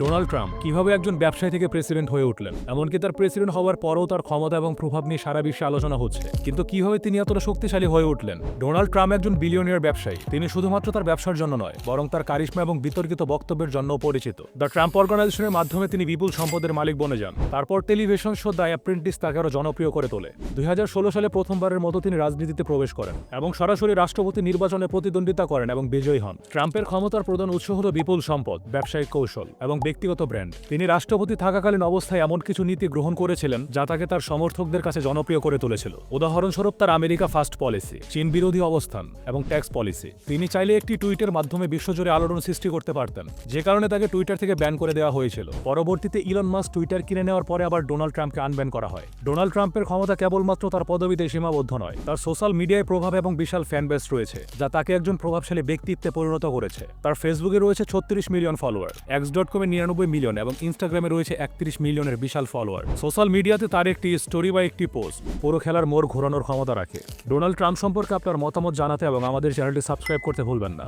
Donald Trump কীভাবে একজন ব্যবসায়ী থেকে প্রেসিডেন্ট হয়ে উঠলেন? এমনকি তার প্রেসিডেন্ট হওয়ার পরও তার ক্ষমতা এবং প্রভাব নিয়ে সারা বিশ্বে আলোচনা হচ্ছে। কিন্তু কীভাবে তিনি এতটা শক্তিশালী হয়ে উঠলেন? ডোনাল্ড ট্রাম্প একজন বিলিয়নিয়ার ব্যবসায়ী। তিনি শুধুমাত্র তার ব্যবসার জন্য নয়, বরং তার কারিশ্মা এবং বিতর্কিত বক্তব্যের জন্যও পরিচিত। দ্য ট্রাম্প অর্গানাইজেশনের মাধ্যমে তিনি বিপুল সম্পদের মালিক বনে যান। তারপর টেলিভিশন শো দ্য অ্যাপ্রেন্টিস তাকে আরও জনপ্রিয় করে তোলে। দুই হাজার ষোলো সালে প্রথমবারের মতো তিনি রাজনীতিতে প্রবেশ করেন এবং সরাসরি রাষ্ট্রপতি নির্বাচনে প্রতিদ্বন্দ্বিতা করেন এবং বিজয়ী হন। ট্রাম্পের ক্ষমতার প্রধান উৎস হল বিপুল সম্পদ, ব্যবসায়িক কৌশল এবং ব্যক্তিগত ব্র্যান্ড। তিনি রাষ্ট্রপতি থাকাকালীন অবস্থায় এমন কিছু নীতি গ্রহণ করেছিলেন, যা তাকে তার সমর্থকদের কাছে জনপ্রিয় করে তুলেছিল। উদাহরণস্বরূপ তার আমেরিকা ফার্স্ট পলিসি, চীন বিরোধী অবস্থান এবং ট্যাক্স পলিসি। তিনি চাইলে একটি টুইটের মাধ্যমে বিশ্বজুড়ে আলোড়ন সৃষ্টি করতে পারতেন, যে কারণে তাকে টুইটার থেকে ব্যান করে দেওয়া হয়েছিল। পরবর্তীতে ইলন মাস টুইটার কিনে নেওয়ার পরে আবার ডোনাল্ড ট্রাম্পকে আনব্যান করা হয়। ডোনাল্ড ট্রাম্পের ক্ষমতা কেবলমাত্র তার পদবিতে সীমাবদ্ধ নয়, তার সোশ্যাল মিডিয়ায় প্রভাব এবং বিশাল ফ্যান বেস রয়েছে, যা তাকে একজন প্রভাবশালী ব্যক্তিত্বে পরিণত করেছে। তার ফেসবুকে রয়েছে ছত্রিশ মিলিয়ন ফলোয়ার এক্স ডট কমে নিরানব্বই মিলিয়ন এবং ইনস্টাগ্রামে রয়েছে একত্রিশ মিলিয়নের বিশাল ফলোয়ার সোশ্যাল মিডিয়াতে তার একটি স্টোরি বা একটি পোস্ট পুরো খেলার মোড় ঘোরানোর ক্ষমতা রাখে। ডোনাল্ড ট্রাম্প সম্পর্কে আপনার মতামত জানাতে এবং আমাদের চ্যানেলটি সাবস্ক্রাইব করতে ভুলবেন না।